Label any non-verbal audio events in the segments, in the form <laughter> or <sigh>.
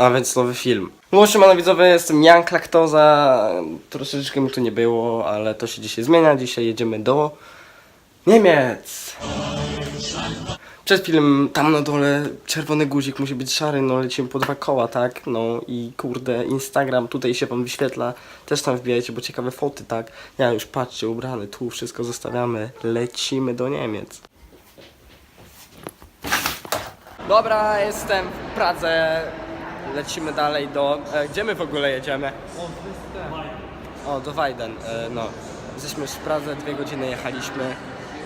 A więc nowy film. No siemano widzowie, jestem Jan Klaktoza. Troszeczkę mi tu nie było, ale to się dzisiaj zmienia. Dzisiaj jedziemy do Niemiec. Przed filmem tam na dole czerwony guzik musi być szary, no lecimy po dwa koła, tak? No i kurde, Instagram tutaj się wam wyświetla. Też tam wbijajcie, bo ciekawe foty, tak? Ja już patrzcie, ubrany, tu wszystko zostawiamy. Lecimy do Niemiec. Dobra, jestem w Pradze. Lecimy dalej do. E, gdzie my w ogóle jedziemy? O, do Wajden. E, no. Jesteśmy w Pradze, dwie godziny jechaliśmy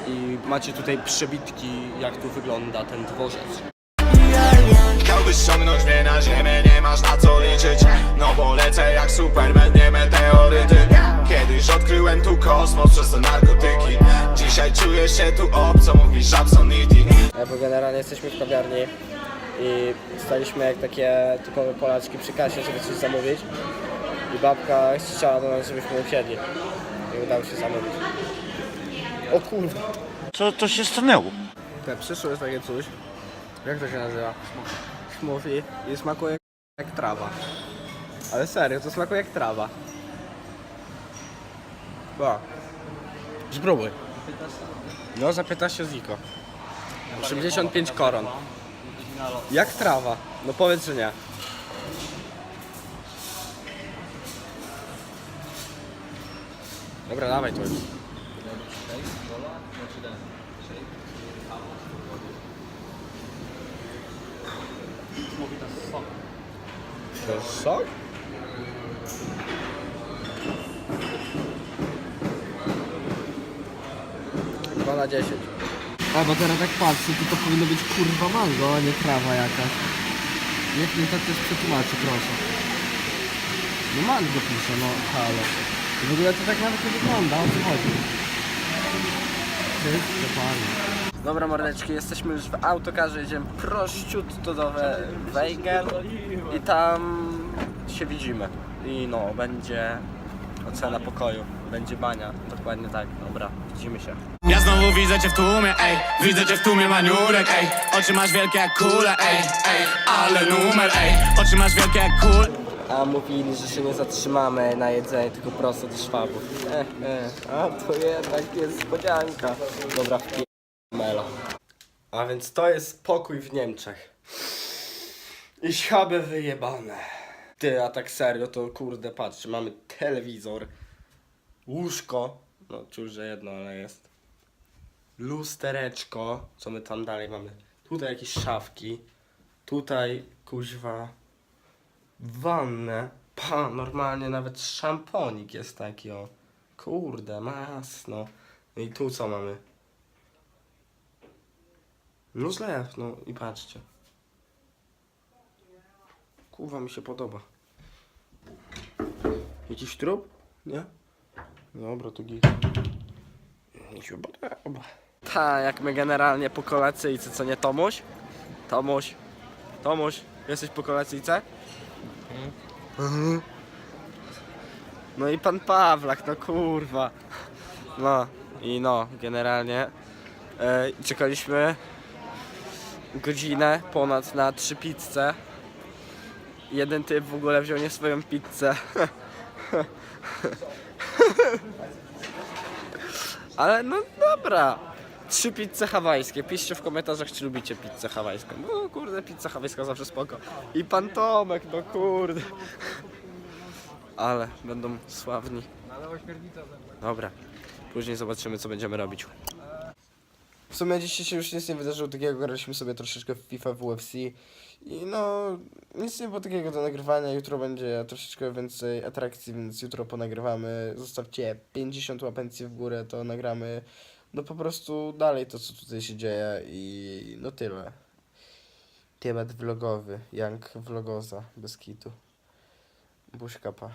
i macie tutaj przebitki, jak tu wygląda ten dworzec. Chciałbyś ściągnąć mnie na ziemię, nie masz na co liczyć No bo lecę jak Superman, nie meteoryty Kiedyś odkryłem tu kosmos przez te narkotyki Dzisiaj czuję się tu obco, mówisz Absonity E, bo generalnie jesteśmy w kawiarni i staliśmy jak takie typowe Polaczki przy kasie, żeby coś zamówić. I babka chciała do nas, żebyśmy usiedli. I udało się zamówić. O kurwa. Co to się stanęło? Tak, przyszło jest takie coś. Jak to się nazywa? Smoothie. I smakuje jak, trawa. Ale serio, to smakuje jak trawa. Ba. Spróbuj. No, za 15 ziko. 85 koron. Jak trawa. No powiedz, że nie. Dobra, dawaj to już. To jest sok? Dwa na 10. A bo teraz tak patrzę, to to powinno być kurwa mango, a nie trawa jakaś. Niech mi to też przetłumaczy, proszę. No mango pisze, no halo. W ogóle to tak nawet nie wygląda, o co chodzi? Wszystko panie. Dobra mordeczki, jesteśmy już w autokarze, jedziemy prościutko do We- i tam się widzimy. I no, będzie ocena pokoju, będzie bania, dokładnie tak, dobra, widzimy się. Ja znowu widzę cię w tłumie, ej Widzę cię w tłumie maniurek, ej Oczy masz wielkie jak kule, ej, ej Ale numer, ej Oczy masz wielkie jak kule A mówili, że się nie zatrzymamy na jedzenie, tylko prosto do szwabów. E, e, a to jednak jest niespodzianka. Dobra, wpie... Melo. A więc to jest pokój w Niemczech. I schaby wyjebane. Ty, a tak serio, to kurde, patrzcie, mamy telewizor, łóżko, no cóż, że jedno, ale jest. Lustereczko, co my tam dalej mamy? Tutaj jakieś szafki, tutaj kuźwa wannę. Pa, normalnie nawet szamponik jest taki o. Kurde, masno. No i tu co mamy? No zlew, no i patrzcie. Kurwa mi się podoba. Jakiś trup? Nie? Dobra, to git. Mi się podoba. Ta, jak my generalnie po kolacyjce, co nie Tomuś? Tomuś. Tomuś, jesteś po kolacyjce? No i pan Pawlak, no kurwa. No i no, generalnie e, czekaliśmy godzinę ponad na trzy pizze. Jeden typ w ogóle wziął nie swoją pizzę. <laughs> Ale no dobra. Trzy pizze hawajskie. Piszcie w komentarzach, czy lubicie pizzę hawajską. No kurde, pizza hawajska zawsze spoko. I pan Tomek, no kurde. Ale będą sławni. Dobra. Później zobaczymy, co będziemy robić. W sumie dzisiaj się już nic nie wydarzyło takiego, graliśmy sobie troszeczkę w FIFA, w UFC i no, nic nie było takiego do nagrywania, jutro będzie troszeczkę więcej atrakcji, więc jutro ponagrywamy, zostawcie 50 łapencji w górę, to nagramy, no po prostu dalej to, co tutaj się dzieje i no tyle. Temat vlogowy, Jank Vlogoza, bez kitu. Buźka pa.